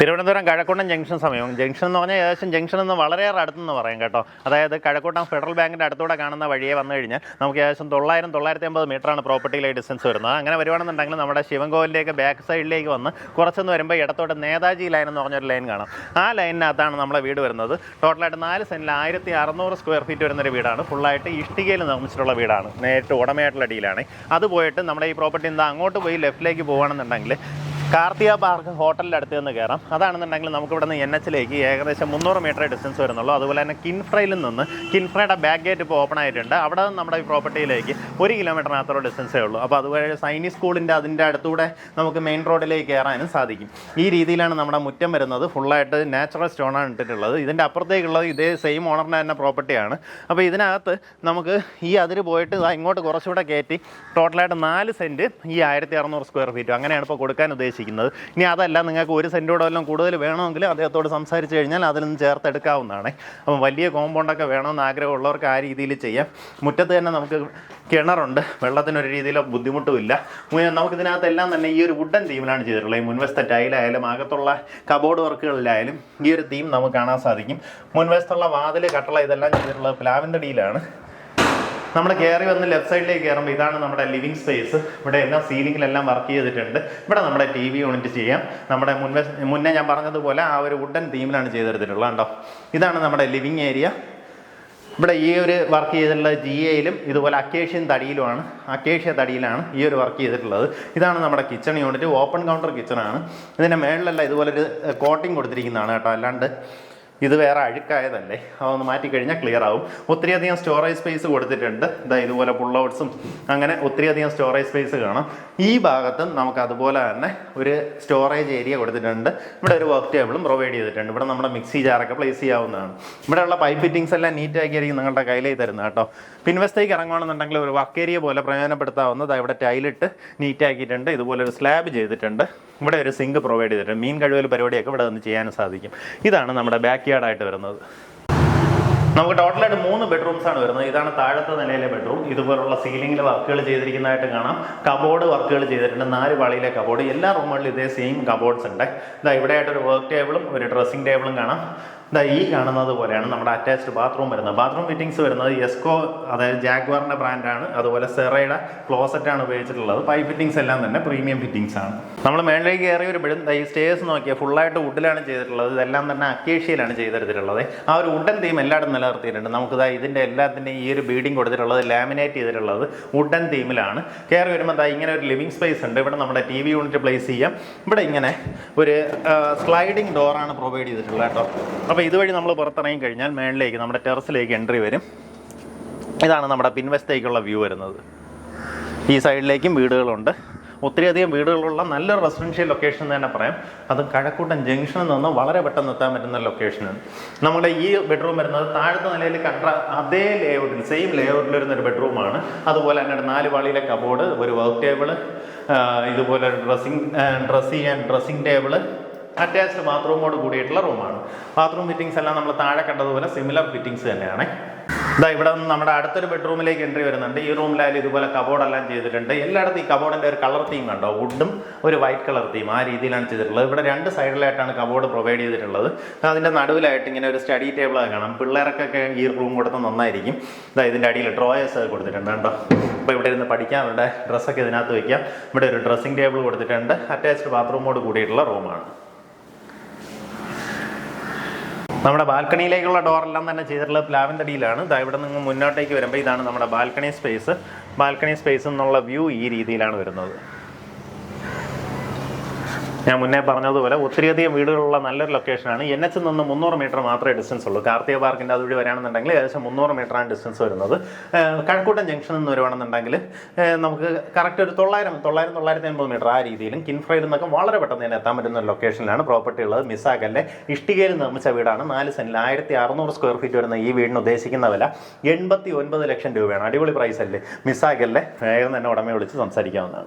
Thiruvananthapuram Kazhakkoottam junction സമയം junction എന്ന് പറഞ്ഞാൽ ഏകദേശം ജംഗ്ഷൻ എന്ന് വളരെയേറെ അടുത്തെന്ന് പറയാം കേട്ടോ. അതായത് കഴക്കൂട്ടം ഫെഡറൽ ബാങ്കിന്റെ അടുത്തൂടെ കാണുന്ന വഴിയെ വന്നു കഴിഞ്ഞാൽ നമുക്ക് ഏകദേശം തൊള്ളായിരം തൊള്ളായിരത്തി അമ്പത് മീറ്ററാണ് പ്രോപ്പർട്ടിയിലെ ഡിസ്റ്റൻസ് വരുന്നത്. അങ്ങനെ വരുവാണെന്നുണ്ടെങ്കിൽ നമ്മുടെ ശിവൻകോവിലേക്ക് ബാക്ക് സൈഡിലേക്ക് വന്ന് കുറച്ചൊന്ന് വരുമ്പോൾ ഇടത്തോട്ട് നേതാജി ലൈൻ എന്ന് പറഞ്ഞൊരു ലൈൻ കാണാം. ആ ലൈനിനകത്താണ് നമ്മുടെ വീട് വരുന്നത്. ടോട്ടലായിട്ട് നാല് സെന്റിൽ ആയിരത്തി അറുന്നൂറ് സ്ക്വയർ ഫീറ്റ് വരുന്നൊരു വീടാണ്. ഫുള്ളായിട്ട് ഇഷ്ടികയിൽ നിർമ്മിച്ചിട്ടുള്ള വീടാണ്. നേരിട്ട് ഉടമയായിട്ടുള്ള ഡീലാണ് അത് പോയിട്ട് നമ്മുടെ ഈ പ്രോപ്പർട്ടി എന്താ അങ്ങോട്ട് പോയി ലെഫ്റ്റിലേക്ക് പോകുകയാണെന്നുണ്ടെങ്കിൽ കാർത്തിക പാർക്ക് ഹോട്ടലിന്റെ അടുത്ത് നിന്ന് കയറാം. അതാണെന്നുണ്ടെങ്കിൽ നമുക്ക് ഇവിടെ നിന്ന് എൻ എച്ചിലേക്ക് ഏകദേശം മുന്നൂറ് മീറ്റർ ഡിസ്റ്റൻസ് വരുന്നുള്ളൂ. അതുപോലെ തന്നെ കിൻഫ്രയിൽ നിന്ന് കിൻഫ്രയുടെ ബാക്ക് ഗേറ്റ് ഇപ്പോൾ ഓപ്പൺ ആയിട്ടുണ്ട്. അവിടെ നിന്ന് നമ്മുടെ ഈ പ്രോപ്പർട്ടിയിലേക്ക് ഒരു കിലോമീറ്ററിനകത്തുള്ള ഡിസ്റ്റൻസേ ഉള്ളൂ. അപ്പോൾ അതുപോലെ സൈനി സ്കൂളിന്റെ അതിന്റെ അടുത്തൂടെ നമുക്ക് മെയിൻ റോഡിലേക്ക് കയറാനും സാധിക്കും. ഈ രീതിയിലാണ് നമ്മുടെ മുറ്റം വരുന്നത്. ഫുള്ളായിട്ട് നാച്ചുറൽ സ്റ്റോണാണ് ഇട്ടിട്ടുള്ളത്. ഇതിന്റെ അപ്പുറത്തേക്കുള്ളത് ഇതേ സെയിം ഓണറിന്റെ തന്നെ പ്രോപ്പർട്ടിയാണ് അപ്പോൾ ഇതിനകത്ത് നമുക്ക് ഈ അതിര് പോയിട്ട് ഇങ്ങോട്ട് കുറച്ചുകൂടെ കയറ്റി ടോട്ടലായിട്ട് നാല് സെന്റ് ഈ ആയിരത്തി അറുന്നൂറ് സ്ക്വയർ ഫീറ്റ് അങ്ങനെയാണ് ഇപ്പോൾ കൊടുക്കാൻ ഉദ്ദേശിക്കുന്നത്. ഇനി അതല്ല നിങ്ങൾക്ക് ഒരു സെന്റോടെ വല്ലതും കൂടുതൽ വേണമെങ്കിൽ അദ്ദേഹത്തോട് സംസാരിച്ച് കഴിഞ്ഞാൽ അതിൽ നിന്ന് ചേർത്തെടുക്കാവുന്നതാണ്. അപ്പം വലിയ കോമ്പൗണ്ടൊക്കെ വേണമെന്ന് ആഗ്രഹമുള്ളവർക്ക് ആ രീതിയിൽ ചെയ്യാം. മുറ്റത്ത് തന്നെ നമുക്ക് കിണറുണ്ട്. വെള്ളത്തിനൊരു രീതിയിലോ ബുദ്ധിമുട്ടുമില്ല നമുക്കിതിനകത്തെല്ലാം തന്നെ ഈ ഒരു വുഡൻ തീമിലാണ് ചെയ്തിട്ടുള്ളത്. ഈ മുൻവശത്തെ ടൈലായാലും അകത്തുള്ള കബോർഡ് വർക്കുകളിലായാലും ഈ ഒരു തീം നമുക്ക് കാണാൻ സാധിക്കും. മുൻവശത്തുള്ള വാതിൽ കട്ടള ഇതെല്ലാം ചെയ്തിട്ടുള്ളത് പ്ലാവിന്റെ ഡീലാണ് നമ്മൾ കയറി വന്ന് ലെഫ്റ്റ് സൈഡിലേക്ക് കയറുമ്പോൾ ഇതാണ് നമ്മുടെ ലിവിങ് സ്പേസ് ഇവിടെ എല്ലാം സീലിങ്ങിലെല്ലാം വർക്ക് ചെയ്തിട്ടുണ്ട്. ഇവിടെ നമ്മുടെ ടി വി യൂണിറ്റ് ചെയ്യാം. നമ്മുടെ മുൻവേ മുന്നേ ഞാൻ പറഞ്ഞതുപോലെ ആ ഒരു വുഡൻ തീമിലാണ് ചെയ്തെടുത്തിട്ടുള്ളത് കണ്ടോ? ഇതാണ് നമ്മുടെ ലിവിങ് ഏരിയ ഇവിടെ ഈ ഒരു വർക്ക് ചെയ്തിട്ടുള്ളത് ജി എയിലും ഇതുപോലെ അക്കേഷ്യൻ തടിയിലുമാണ്. അക്കേഷ്യ തടിയിലാണ് ഈ ഒരു വർക്ക് ചെയ്തിട്ടുള്ളത്. ഇതാണ് നമ്മുടെ കിച്ചൺ യൂണിറ്റ് ഓപ്പൺ കൗണ്ടർ കിച്ചണാണ് ഇതിന്റെ മേളിലല്ല ഇതുപോലൊരു കോട്ടിങ് കൊടുത്തിരിക്കുന്നതാണ് കേട്ടോ. അല്ലാണ്ട് ഇത് വേറെ അഴുക്കായതല്ലേ? അതൊന്ന് മാറ്റിക്കഴിഞ്ഞാൽ ക്ലിയർ ആവും. ഒത്തിരിയധികം സ്റ്റോറേജ് സ്പേസ് കൊടുത്തിട്ടുണ്ട്. ഇതാ ഇതുപോലെ പുള്ളൗട്ട്സും അങ്ങനെ ഒത്തിരിയധികം സ്റ്റോറേജ് സ്പേസ് കാണാം. ഈ ഭാഗത്തും നമുക്ക് അതുപോലെ തന്നെ ഒരു സ്റ്റോറേജ് ഏരിയ കൊടുത്തിട്ടുണ്ട്. ഇവിടെ ഒരു വർക്ക് ടേബിളും പ്രൊവൈഡ് ചെയ്തിട്ടുണ്ട്. ഇവിടെ നമ്മുടെ മിക്സി ജാറൊക്കെ പ്ലേസ് ചെയ്യാവുന്നതാണ്. ഇവിടെയുള്ള പൈപ്പ് ഫിറ്റിംഗ്സ് എല്ലാം നീറ്റാക്കിയായിരിക്കും നിങ്ങളുടെ കയ്യിലേ തരുന്നത് കേട്ടോ. പിൻവശത്തേക്ക് ഇറങ്ങുകയാണെന്നുണ്ടെങ്കിൽ ഒരു വർക്ക് ഏരിയ പോലെ പ്രയോജനപ്പെടുത്താവുന്നത് ഇവിടെ ടൈലിട്ട് നീറ്റാക്കിയിട്ടുണ്ട് ഇതുപോലെ ഒരു സ്ലാബ് ചെയ്തിട്ടുണ്ട്. ഇവിടെ ഒരു സിങ്ക് പ്രൊവൈഡ് ചെയ്തിട്ടുണ്ട്. മീൻ കഴിവൽ പരിപാടിയൊക്കെ ഇവിടെ നിന്ന് ചെയ്യാനും സാധിക്കും. ഇതാണ് നമ്മുടെ ബാക്ക് യാർഡായിട്ട് വരുന്നത്. നമുക്ക് ടോട്ടലായിട്ട് മൂന്ന് ബെഡ്റൂംസ് ആണ് വരുന്നത്. ഇതാണ് താഴത്തെ നിലയിലെ ബെഡ്റൂം ഇതുപോലുള്ള സീലിംഗിൽ വർക്കുകൾ ചെയ്തിരിക്കുന്നതായിട്ട് കാണാം. കബോർഡ് വർക്കുകൾ ചെയ്തിട്ടുണ്ട്. നാല് പാളിയിലെ കബോർഡ് എല്ലാ റൂമുകളിലും ഇതേ സെയിം കബോർഡ്സ് ഉണ്ട്. ഇതാ ഇവിടെ ആയിട്ട് ഒരു വർക്ക് ടേബിളും ഒരു ഡ്രസ്സിംഗ് ടേബിളും കാണാം. ഇതാ ഈ കാണുന്നത് പോലെയാണ് നമ്മുടെ അറ്റാച്ച്ഡ് ബാത്റൂം വരുന്നത്. ബാത്റൂം ഫിറ്റിംഗ്സ് വരുന്നത് എസ്കോ അതായത് ജാഗ്വാറിന്റെ ബ്രാൻഡാണ് അതുപോലെ സെറയുടെ ക്ലോസറ്റ് ആണ് ഉപയോഗിച്ചിട്ടുള്ളത്. പൈപ്പ് ഫിറ്റിംഗ്സ് എല്ലാം തന്നെ പ്രീമിയം ഫിറ്റിംഗ്സ് ആണ്. നമ്മൾ മേളിലേക്ക് കയറി വരുമ്പോഴും ഈ സ്റ്റേഴ്സ് നോക്കിയാൽ ഫുള്ളായിട്ട് വുഡിലാണ് ചെയ്തിട്ടുള്ളത്. ഇതെല്ലാം തന്നെ അക്കേഷ്യയിലാണ് ചെയ്തെടുത്തിട്ടുള്ളത്. ആ ഒരു വുഡൻ തീം എല്ലായിടും നിലനിർത്തിയിട്ടുണ്ട്. നമുക്ക് ദാ ഇതിന്റെ എല്ലാത്തിന്റെയും ഈ ഒരു ബീഡിങ് കൊടുത്തിട്ടുള്ളത് ലാമിനേറ്റ് ചെയ്തിട്ടുള്ളത് വുഡൻ തീമിലാണ് കയറി വരുമ്പോൾ ഇതാ ഇങ്ങനെ ഒരു ലിവിംഗ് സ്പേസ് ഉണ്ട്. ഇവിടെ നമ്മുടെ ടി വി യൂണിറ്റ് പ്ലേസ് ചെയ്യാം. ഇവിടെ ഇങ്ങനെ ഒരു സ്ലൈഡിംഗ് ഡോറാണ് പ്രൊവൈഡ് ചെയ്തിട്ടുള്ളത് കേട്ടോ. അപ്പോൾ ഇതുവഴി നമ്മൾ പുറത്തിറങ്ങി കഴിഞ്ഞാൽ മേളിലേക്ക് നമ്മുടെ ടെറസിലേക്ക് എൻട്രി വരും. ഇതാണ് നമ്മുടെ പിൻവശത്തേക്കുള്ള വ്യൂ വരുന്നത്. ഈ സൈഡിലേക്കും വീടുകളുണ്ട്. ഒത്തിരിയധികം വീടുകളുള്ള നല്ലൊരു റെസിഡൻഷ്യൽ ലൊക്കേഷൻ എന്ന് തന്നെ പറയാം. അത് കഴക്കൂട്ടൻ ജംഗ്ഷനിൽ നിന്ന് വളരെ പെട്ടെന്ന് എത്താൻ പറ്റുന്ന ലൊക്കേഷനാണ്. നമ്മുടെ ഈ ബെഡ്റൂം വരുന്നത് താഴത്തെ നിലയിൽ കണ്ട അതേ ലേഔട്ടിൽ സെയിം ലേഔട്ടിൽ വരുന്ന ഒരു ബെഡ്റൂമാണ് അതുപോലെ തന്നെ നാല് വാളിയിലെ കബോർഡ് ഒരു വർക്ക് ടേബിൾ ഇതുപോലെ ഡ്രസ്സിങ് ഡ്രസ് ചെയ്യാൻ ഡ്രസ്സിങ് ടേബിൾ അറ്റാച്ച്ഡ് ബാത്റൂമോട് കൂടിയിട്ടുള്ള റൂമാണ്. ബാത്റൂം ഫിറ്റിംഗ്സ് എല്ലാം നമ്മൾ താഴെ കണ്ടതുപോലെ സിമിലർ ഫിറ്റിംഗ്സ് തന്നെയാണ്. ഇതാ ഇവിടെ നമ്മുടെ അടുത്തൊരു ബെഡ്റൂമിലേക്ക് എൻട്രി വരുന്നുണ്ട്. ഈ റൂമിലായാലും ഇതുപോലെ കബോർഡെല്ലാം ചെയ്തിട്ടുണ്ട്. എല്ലായിടത്തും ഈ കബോർഡിന്റെ ഒരു കളർ തീം കണ്ടോ? വുഡും ഒരു വൈറ്റ് കളർ തീം ആ രീതിയിലാണ് ചെയ്തിട്ടുള്ളത്. ഇവിടെ രണ്ട് സൈഡിലായിട്ടാണ് കബോർഡ് പ്രൊവൈഡ് ചെയ്തിട്ടുള്ളത്. അതിന്റെ നടുവിലായിട്ട് ഇങ്ങനെ ഒരു സ്റ്റഡി ടേബിൾ കാണാം. പിള്ളേർക്കൊക്കെ ഈ റൂം കൊടുത്ത് നന്നായിരിക്കും. ഇതാ ഇതിന്റെ അടിയിൽ ഡ്രോയേഴ്സ് കൊടുത്തിട്ടുണ്ട് കേട്ടോ അപ്പോൾ ഇവിടെ ഇരുന്ന് പഠിക്കാം. അവരുടെ ഡ്രസ്സൊക്കെ ഇതിനകത്ത് വയ്ക്കാം ഇവിടെ ഒരു ഡ്രസ്സിംഗ് ടേബിൾ കൊടുത്തിട്ടുണ്ട്. അറ്റാച്ച്ഡ് ബാത്റൂമോട് കൂടിയിട്ടുള്ള റൂമാണ് നമ്മുടെ ബാൽക്കണിയിലേക്കുള്ള ഡോറെല്ലാം തന്നെ ചെയ്തിട്ടുള്ളത് പ്ലാവിന്റെ അടിയിലാണ്. ഇതാ ഇവിടെ നിങ്ങൾ മുന്നോട്ടേക്ക് വരുമ്പോൾ ഇതാണ് നമ്മുടെ ബാൽക്കണി സ്പേസ് ബാൽക്കണി സ്പേസ് എന്നുള്ള വ്യൂ ഈ രീതിയിലാണ് വരുന്നത്. ഞാൻ മുന്നേ പറഞ്ഞതുപോലെ ഒത്തിരിയധികം വീടുകളുള്ള നല്ലൊരു ലൊക്കേഷനാണ് എൻ എച്ച് നിന്ന് മുന്നൂറ് മീറ്റർ മാത്രമേ ഡിസ്റ്റൻസ് ഉള്ളൂ. കാർത്തിക പാർക്കിന്റെ അതുവഴി വരികയാണെന്നുണ്ടെങ്കിൽ ഏകദേശം മുന്നൂറ് മീറ്ററാണ് ഡിസ്റ്റൻസ് വരുന്നത്. കഴക്കൂട്ടം ജംഗ്ഷനിൽ നിന്ന് വരുവാണെന്നുണ്ടെങ്കിൽ നമുക്ക് കറക്റ്റ് ഒരു തൊള്ളായിരം തൊള്ളായിരം തൊള്ളായിരത്തി അമ്പത് മീറ്റർ ആ രീതിയിലും കിൻഫ്രയിൽ നിന്നൊക്കെ വളരെ പെട്ടെന്ന് തന്നെ എത്താൻ പറ്റുന്ന ഒരു ലൊക്കേഷനിലാണ് പ്രോപ്പർട്ടി ഉള്ളത്. മിസ്സാക്കല്ലേ ഇഷ്ടികയിൽ നിർമ്മിച്ച വീടാണ്. നാല് സെന്റിൽ ആയിരത്തി അറുന്നൂറ് സ്ക്വയർ ഫീറ്റ് വരുന്ന ഈ വീടിന് ഉദ്ദേശിക്കുന്ന വില എൺപത്തി ഒൻപത് ലക്ഷം രൂപയാണ്. അടിപൊളി പ്രൈസ് അല്ലേ? മിസ്സാക്കല്ലേ വേഗം തന്നെ ഉടമയെ വിളിച്ച് സംസാരിക്കാവുന്നതാണ്.